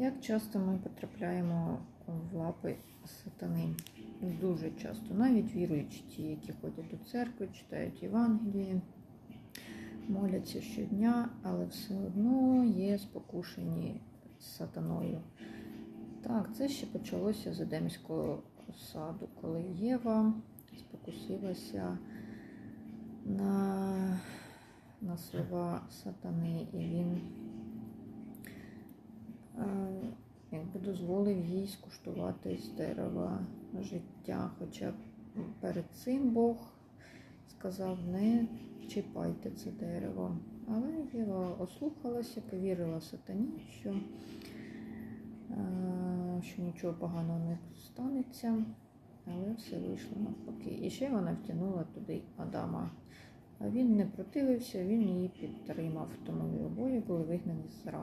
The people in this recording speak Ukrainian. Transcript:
Як часто ми потрапляємо в лапи сатани? Дуже часто, навіть віруючі ті, які ходять до церкви, читають Євангелії, моляться щодня, але все одно є спокушені сатаною. Так, це ще почалося з Едемського саду, коли Єва спокусилася на, на слова сатани, і він дозволив їй скуштувати з дерева життя. Хоча перед цим Бог сказав, не чіпайте це дерево. Але Єва ослухалася, повірила сатані, що, е, що нічого поганого не станеться, але все вийшло навпаки. І ще вона втягнула туди Адама. А він не противився, він її підтримав, тому обоє були вигнані з раю.